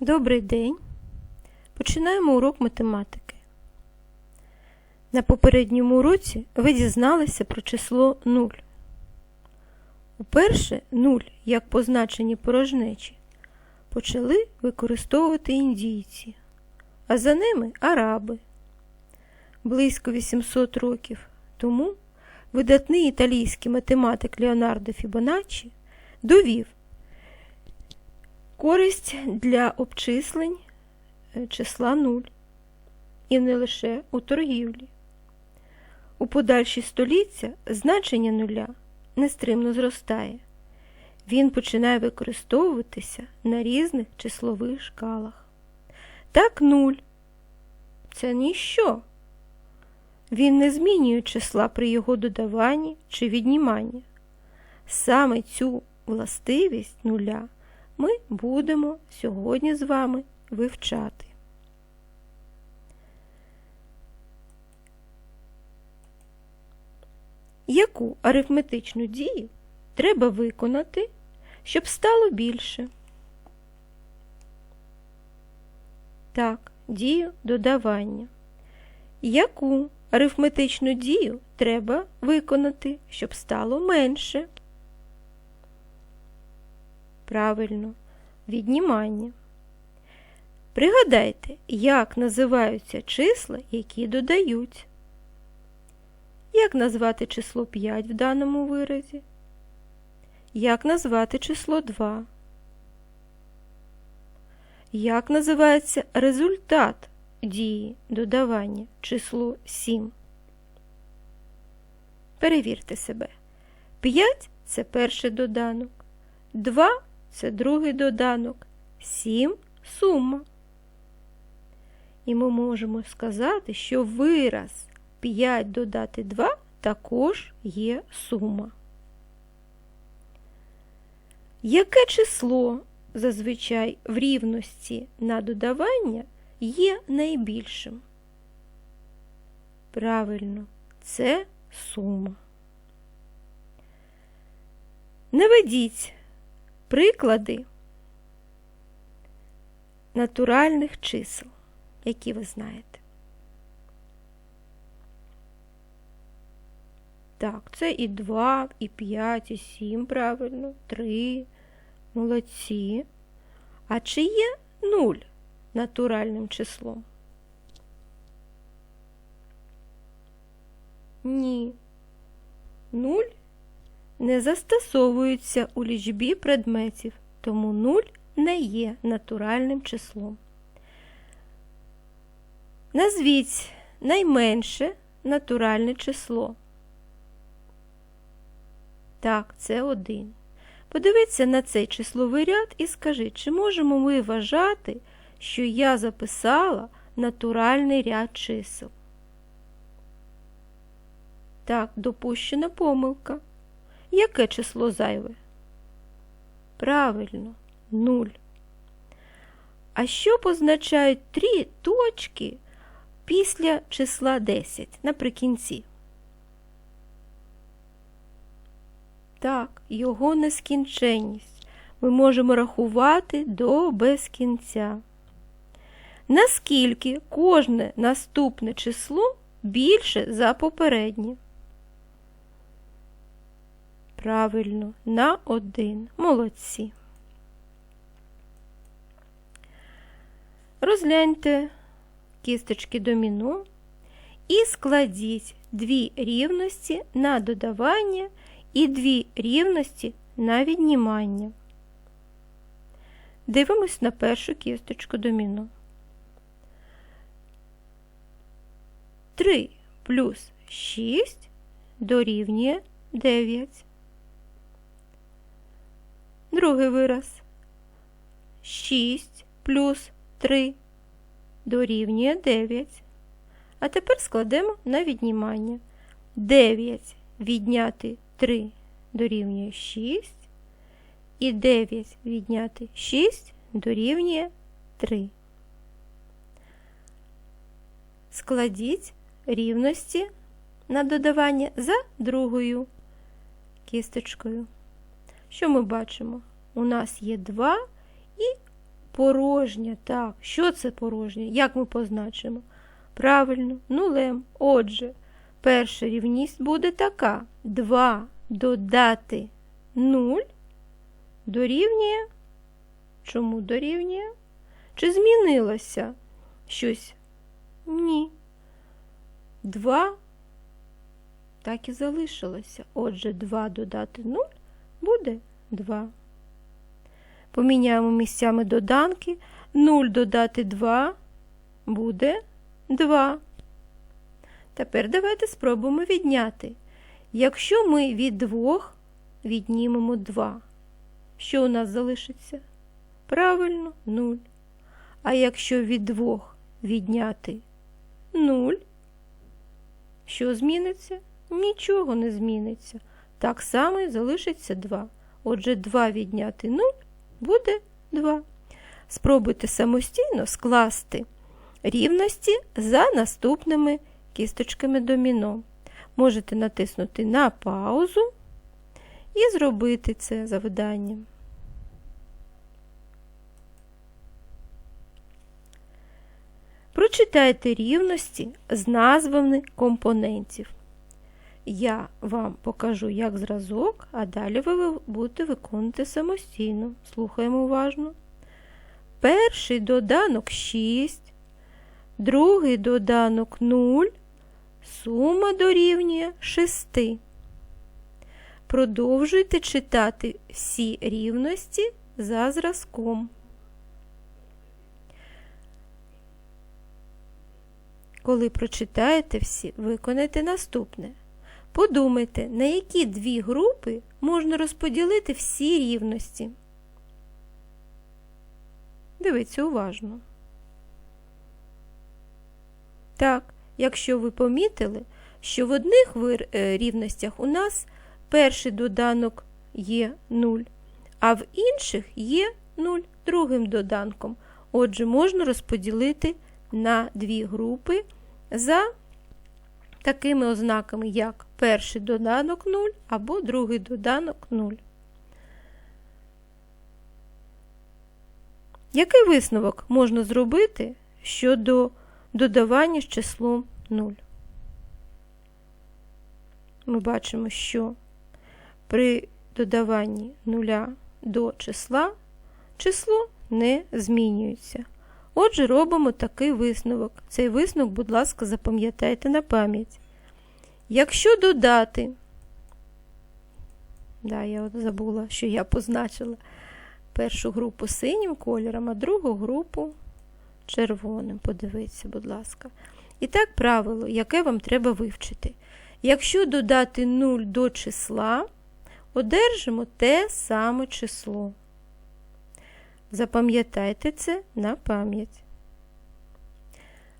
Добрий день. Починаємо урок математики. На попередньому уроці ви дізналися про число 0. Уперше 0, як позначені порожнечі, почали використовувати індійці, а за ними араби. Близько 800 років тому видатний італійський математик Леонардо Фібоначчі довів, Користь для обчислень е, числа 0. І не лише у торгівлі. У подальші століття значення нуля нестримно зростає. Він починає використовуватися на різних числових шкалах. Так, нуль це ніщо. Він не змінює числа при його додаванні чи відніманні. Саме цю властивість нуля ми будемо сьогодні з вами вивчати. Яку арифметичну дію треба виконати, щоб стало більше? Так, дію додавання. Яку арифметичну дію треба виконати, щоб стало менше? Правильно, віднімання. Пригадайте, як називаються числа, які додають. Як назвати число 5 в даному виразі? Як назвати число 2? Як називається результат дії додавання число 7? Перевірте себе. 5 це перший доданок. 2 це другий доданок, 7 сума. І ми можемо сказати, що вираз 5 додати 2 також є сума. Яке число зазвичай в рівності на додавання є найбільшим? Правильно, це сума. Наведіть приклади натуральних чисел, які ви знаєте. Так, це і 2, і 5, і 7, правильно, 3, молодці. А чи є 0 натуральним числом? Ні. 0 не застосовуються у лічбі предметів, тому 0 не є натуральним числом. Назвіть найменше натуральне число. Так, це 1. Подивіться на цей числовий ряд і скажіть, чи можемо ми вважати, що я записала натуральний ряд чисел? Так, допущена помилка. Яке число зайве? Правильно, 0. А що позначають три точки після числа 10 наприкінці? Так, його нескінченність. Ми можемо рахувати до безкінця. Наскільки кожне наступне число більше за попереднє? Правильно, на один. Молодці. Розгляньте кісточки доміно і складіть дві рівності на додавання і дві рівності на віднімання. Дивимось на першу кісточку доміно. 3 плюс 6 дорівнює 9. Другий вираз 6 плюс 3 дорівнює 9. А тепер складемо на віднімання. 9 відняти 3 дорівнює 6. І 9 відняти 6 дорівнює 3. Складіть рівності на додавання за другою кісточкою. Що ми бачимо? У нас є 2 і Порожня, так. Що це порожня? Як ми позначимо? Правильно, нулем. Отже, перша рівність буде така. 2 додати 0 дорівнює. Чому дорівнює? Чи змінилося щось? Ні. 2 так і залишилося. Отже, 2 додати 0 буде 2. Поміняємо місцями доданки. 0 додати 2 буде 2. Тепер давайте спробуємо відняти. Якщо ми від 2 віднімемо 2, що у нас залишиться? Правильно, 0. А якщо від 2 відняти 0, що зміниться? Нічого не зміниться. Так само і залишиться 2. Отже, 2 відняти 0 буде 2. Спробуйте самостійно скласти рівності за наступними кісточками доміно. Можете натиснути на паузу і зробити це завданням. Прочитайте рівності з назвами компонентів. Я вам покажу як зразок, а далі ви будете виконувати самостійно. Слухаємо уважно. Перший доданок 6, другий доданок 0, сума дорівнює 6. Продовжуйте читати всі рівності за зразком. Коли прочитаєте всі, виконайте наступне. Подумайте, на які дві групи можна розподілити всі рівності. Дивіться уважно. Так, якщо ви помітили, що в одних рівностях у нас перший доданок є 0, а в інших є 0 другим доданком. Отже, можна розподілити на дві групи за такими ознаками, як перший доданок 0 або другий доданок 0. Який висновок можна зробити щодо додавання з числом 0? Ми бачимо, що при додаванні 0 до числа число не змінюється. Отже, робимо такий висновок. Цей висновок, будь ласка, запам'ятайте на пам'ять. Якщо додати, да, я от забула, що я позначила першу групу синім кольором, а другу групу червоним. Подивіться, будь ласка. І так, правило, яке вам треба вивчити. Якщо додати 0 до числа, одержимо те саме число. Запам'ятайте це на пам'ять.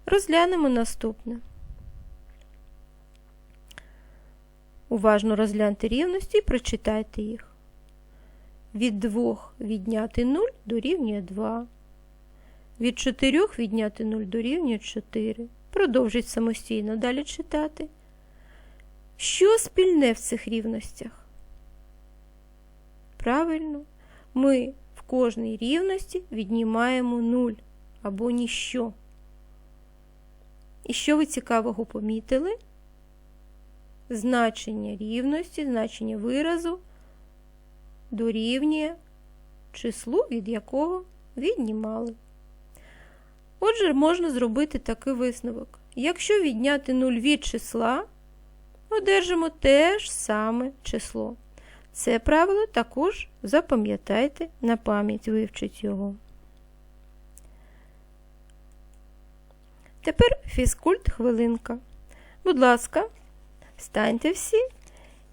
Розглянемо наступне. Уважно розгляньте рівності і прочитайте їх. Від 2 відняти 0 дорівнює 2. Від 4 відняти 0 дорівнює 4. Продовжіть самостійно далі читати. Що спільне в цих рівностях? Правильно, ми в кожній рівності віднімаємо 0 або ніщо. І що ви цікавого помітили? Значення рівності, значення виразу дорівнює числу, від якого віднімали. Отже, можна зробити такий висновок. Якщо відняти 0 від числа, одержимо те ж саме число. Це правило також запам'ятайте на пам'ять, вивчіть його. Тепер фізкульт хвилинка. Будь ласка, встаньте всі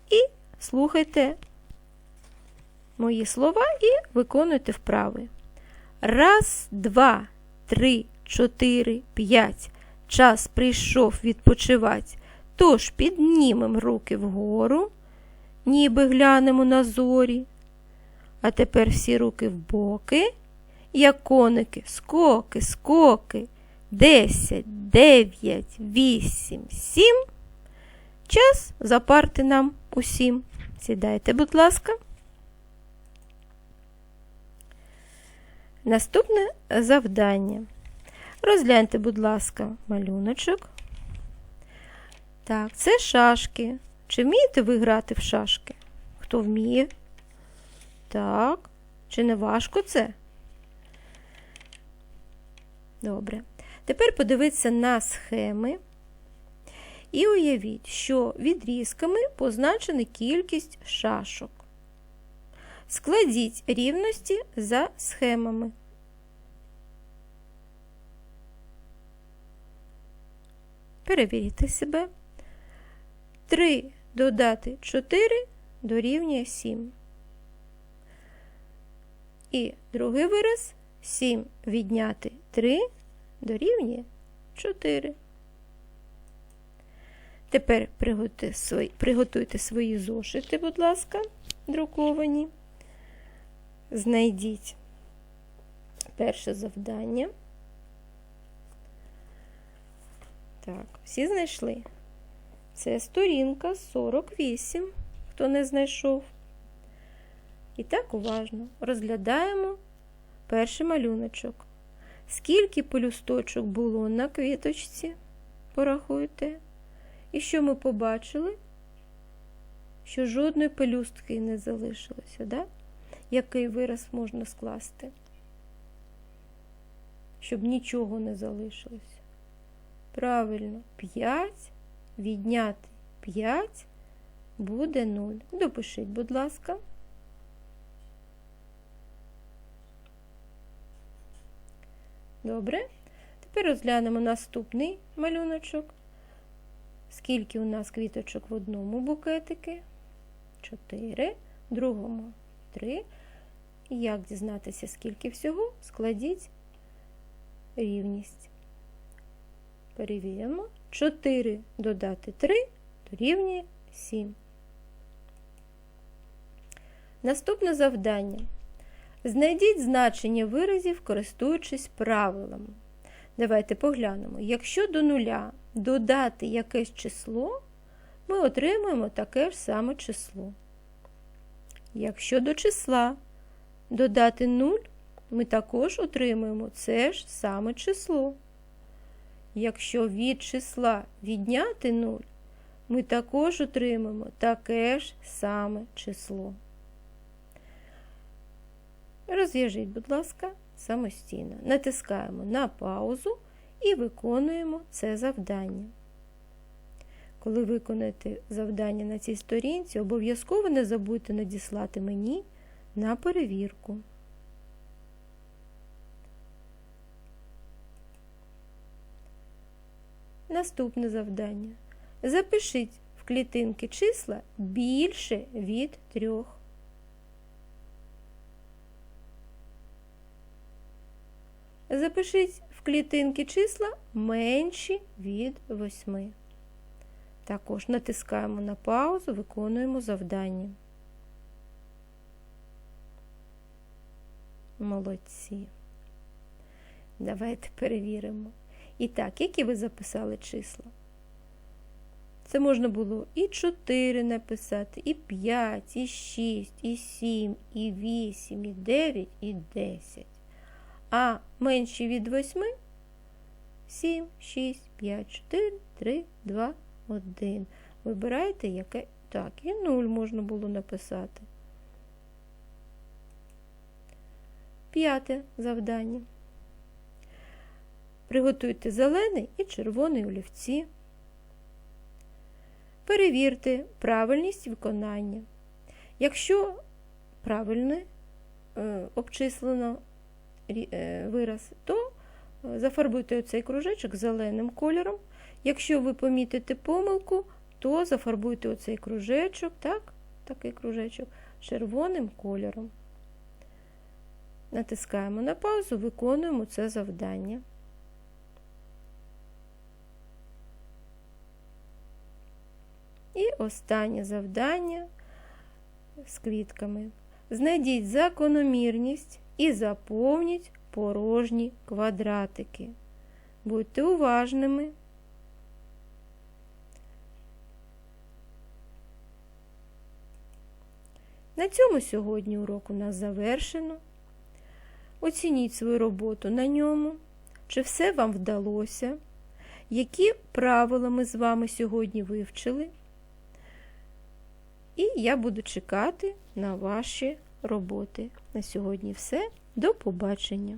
і слухайте мої слова і виконуйте вправи. Раз, два, три, чотири, п'ять. Час прийшов відпочивать. Тож піднімем руки вгору, ніби глянемо на зорі. А тепер всі руки в боки, як коники, скоки, скоки. Десять, дев'ять, вісім, сім. Час запарти нам усім. Сідайте, будь ласка. Наступне завдання. Розгляньте, будь ласка, малюночок. Так, це шашки. Чи вмієте ви грати в шашки? Хто вміє? Так. Чи не важко це? Добре. Тепер подивіться на схеми і уявіть, що відрізками позначена кількість шашок. Складіть рівності за схемами. Перевірте себе. 3 додати 4 дорівнює 7. І другий вираз 7 відняти 3 дорівнює 4. Тепер приготуйте свої, зошити, будь ласка, друковані. Знайдіть перше завдання. Так, всі знайшли. Це сторінка 48, хто не знайшов. І так уважно розглядаємо перший малюночок. Скільки полюсточок було на квіточці? Порахуйте. І що ми побачили? Що жодної пелюстки не залишилося, да? Який вираз можна скласти? Щоб нічого не залишилося. Правильно, 5 відняти 5 буде 0. Допишіть, будь ласка. Добре. Тепер розглянемо наступний малюночок. Скільки у нас квіточок в одному букетикі? 4, в другому 3. І як дізнатися, скільки всього? Складіть рівність. Перевіримо. 4 додати 3 дорівнює 7. Наступне завдання. Знайдіть значення виразів, користуючись правилами. Давайте поглянемо. Якщо до нуля додати якесь число, ми отримаємо таке ж саме число. Якщо до числа додати 0, ми також отримаємо це ж саме число. Якщо від числа відняти 0, ми також отримаємо таке ж саме число. Розв'яжіть, будь ласка, самостійно. Натискаємо на паузу і виконуємо це завдання. Коли виконаєте завдання на цій сторінці, обов'язково не забудьте надіслати мені на перевірку. Наступне завдання. Запишіть в клітинки числа більше від трьох. Запишіть клітинки числа менші від 8. Також натискаємо на паузу, виконуємо завдання. Молодці. Давайте перевіримо. І так, які ви записали числа? Це можна було і 4 написати, і 5, і 6, і 7, і 8, і 9, і 10. А менші від 8 7, 6, 5, 4, 3, 2, 1. Вибирайте, яке. Так, і 0 можна було написати. П'яте завдання. Приготуйте зелений і червоний олівці. Перевірте правильність виконання. Якщо правильно е, обчислено вираз, то зафарбуйте оцей кружечок зеленим кольором. Якщо ви помітите помилку, то зафарбуйте оцей кружечок, так, такий кружечок, червоним кольором. Натискаємо на паузу, виконуємо це завдання. І останнє завдання з квітками. Знайдіть закономірність і заповніть порожні квадратики. Будьте уважними. На цьому сьогодні урок у нас завершено. Оцініть свою роботу на ньому, чи все вам вдалося, які правила ми з вами сьогодні вивчили. І я буду чекати на ваші роботи. На сьогодні все. До побачення!